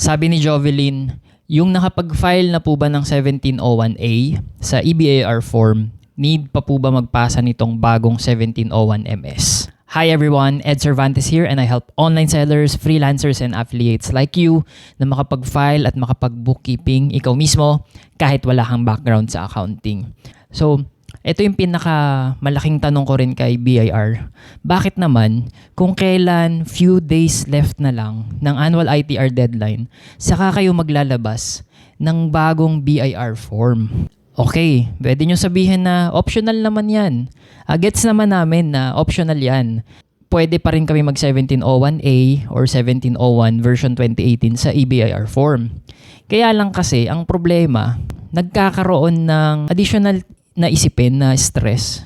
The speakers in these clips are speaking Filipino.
Sabi ni Jovelyn, yung nakapag-file na po ba ng 1701A sa EBAR form, need pa po ba magpasa nitong bagong 1701MS? Hi everyone, Ed Cervantes here and I help online sellers, freelancers, and affiliates like you na makapag-file at makapag-bookkeeping ikaw mismo kahit wala kang background sa accounting. So, ito yung pinaka malaking tanong ko rin kay BIR. Bakit naman kung kailan few days left na lang ng annual ITR deadline, saka kayo maglalabas ng bagong BIR form? Okay, pwede nyo sabihin na optional naman yan. Uh, gets naman namin na optional yan. Pwede pa rin kami mag 1701A or 1701 version 2018 sa EBIR form. Kaya lang kasi, ang problema, nagkakaroon ng additional na isipin na stress.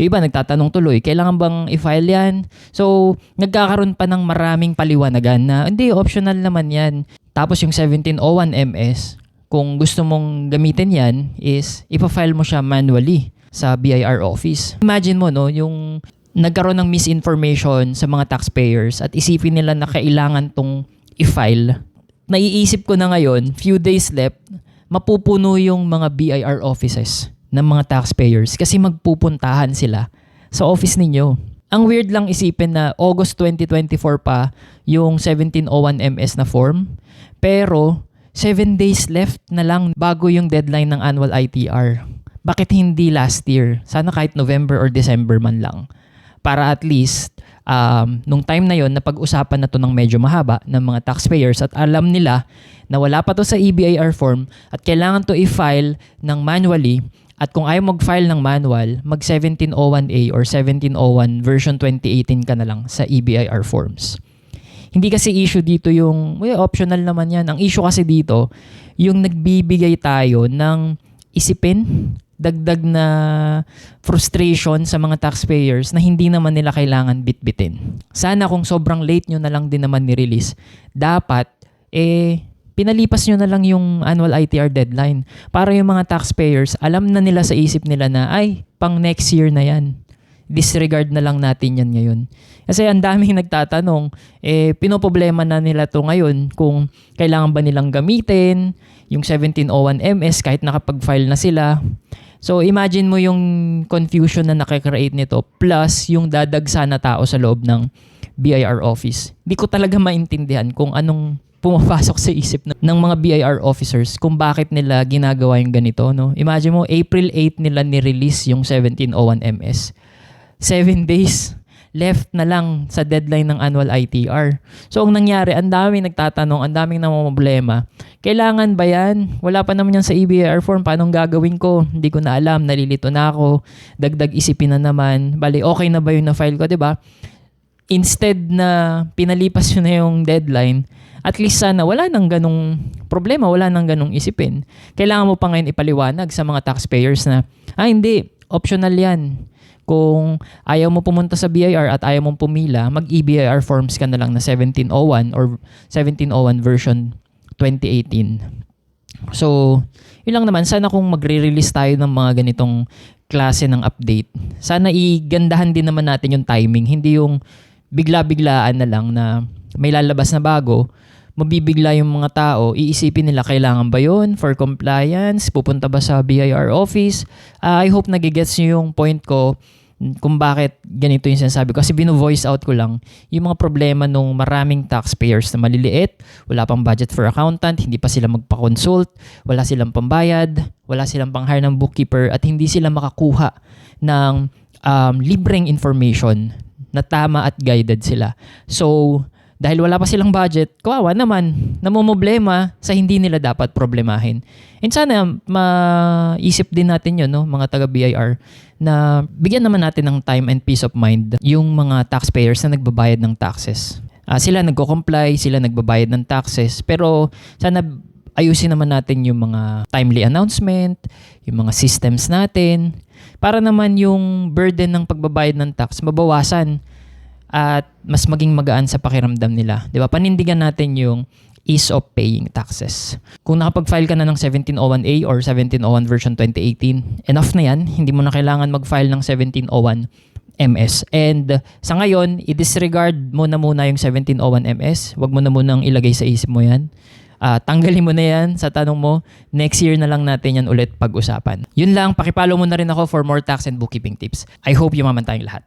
Yung iba nagtatanong tuloy, kailangan bang i-file yan? So, nagkakaroon pa ng maraming paliwanagan na, hindi, optional naman yan. Tapos yung 1701MS, kung gusto mong gamitin yan, is ipa-file mo siya manually sa BIR office. Imagine mo, no, yung nagkaroon ng misinformation sa mga taxpayers at isipin nila na kailangan tong i-file. Naiisip ko na ngayon, few days left, mapupuno yung mga BIR offices ng mga taxpayers kasi magpupuntahan sila sa office ninyo. Ang weird lang isipin na August 2024 pa yung 1701MS na form, pero 7 days left na lang bago yung deadline ng annual ITR. Bakit hindi last year? Sana kahit November or December man lang. Para at least, um, nung time na yon napag-usapan na to ng medyo mahaba ng mga taxpayers at alam nila na wala pa to sa EBIR form at kailangan to i-file ng manually at kung ayaw mag-file ng manual, mag 1701A or 1701 version 2018 ka na lang sa EBIR forms. Hindi kasi issue dito yung, well, optional naman yan. Ang issue kasi dito, yung nagbibigay tayo ng isipin, dagdag na frustration sa mga taxpayers na hindi naman nila kailangan bitbitin. Sana kung sobrang late nyo na lang din naman ni-release, dapat, eh, pinalipas nyo na lang yung annual ITR deadline para yung mga taxpayers, alam na nila sa isip nila na, ay, pang next year na yan disregard na lang natin yan ngayon. Kasi ang daming nagtatanong, eh, pinoproblema na nila to ngayon kung kailangan ba nilang gamitin yung 1701MS kahit nakapag-file na sila. So imagine mo yung confusion na nakikreate nito plus yung dadagsa na tao sa loob ng BIR office. Hindi ko talaga maintindihan kung anong pumapasok sa isip ng, mga BIR officers kung bakit nila ginagawa yung ganito. No? Imagine mo, April 8 nila ni-release yung 1701MS. 7 days left na lang sa deadline ng annual ITR. So, ang nangyari, ang daming nagtatanong, ang daming namamblema. Kailangan ba yan? Wala pa naman yan sa EBIR form. Paano gagawin ko? Hindi ko na alam. Nalilito na ako. Dagdag isipin na naman. Bali, okay na ba yung na-file ko, di ba? Instead na pinalipas yun na yung deadline, at least sana wala nang ganong problema, wala nang ganong isipin. Kailangan mo pa ngayon ipaliwanag sa mga taxpayers na, ah hindi, optional yan kung ayaw mo pumunta sa BIR at ayaw mong pumila, mag-EBIR forms ka na lang na 1701 or 1701 version 2018. So, yun lang naman. Sana kung magre-release tayo ng mga ganitong klase ng update, sana igandahan din naman natin yung timing. Hindi yung bigla-biglaan na lang na may lalabas na bago, mabibigla yung mga tao, iisipin nila kailangan ba yon for compliance, pupunta ba sa BIR office. Uh, I hope nagigets nyo yung point ko kung bakit ganito yung sinasabi ko. Kasi bino-voice out ko lang yung mga problema nung maraming taxpayers na maliliit, wala pang budget for accountant, hindi pa sila magpa-consult, wala silang pambayad, wala silang pang-hire ng bookkeeper, at hindi sila makakuha ng um, libreng information na tama at guided sila. So, dahil wala pa silang budget, kawawa naman, namumblema sa hindi nila dapat problemahin. And sana maisip din natin yun, no, mga taga-BIR, na bigyan naman natin ng time and peace of mind yung mga taxpayers na nagbabayad ng taxes. Uh, sila nagko-comply, sila nagbabayad ng taxes, pero sana ayusin naman natin yung mga timely announcement, yung mga systems natin, para naman yung burden ng pagbabayad ng tax mabawasan at mas maging magaan sa pakiramdam nila. 'Di ba? Panindigan natin yung ease of paying taxes. Kung nakapag-file ka na ng 1701A or 1701 version 2018, enough na 'yan. Hindi mo na kailangan mag-file ng 1701 MS. And sa ngayon, i-disregard mo na muna yung 1701 MS. Huwag mo na munang ilagay sa isip mo 'yan. Ah, tanggalin mo na yan sa tanong mo. Next year na lang natin yan ulit pag-usapan. Yun lang, pakipalo mo na rin ako for more tax and bookkeeping tips. I hope yumaman tayong lahat.